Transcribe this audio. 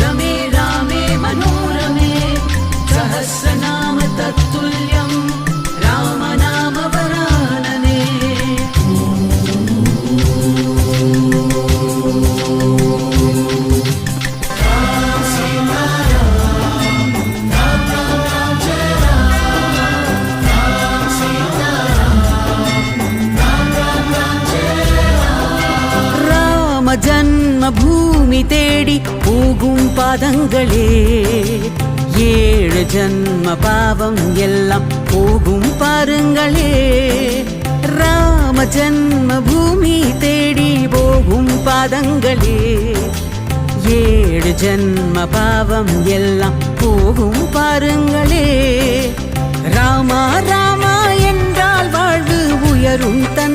रमे रामे मनोरमे। सहस्रनाम तत्तुल्यम्। ராம ஜன்ம பூமி தேடி போகும் பாதங்களே. ஏழு ஜன்ம பாவம் எல்லாம் போகும் பாருங்களே. ராம ஜன்ம பூமி தேடி போகும் பாதங்களே. ஏழு ஜன்ம பாவம் எல்லாம் போகும் பாருங்களே. ராமா ராமா என்றால் வாழ்வு உயரும் தன்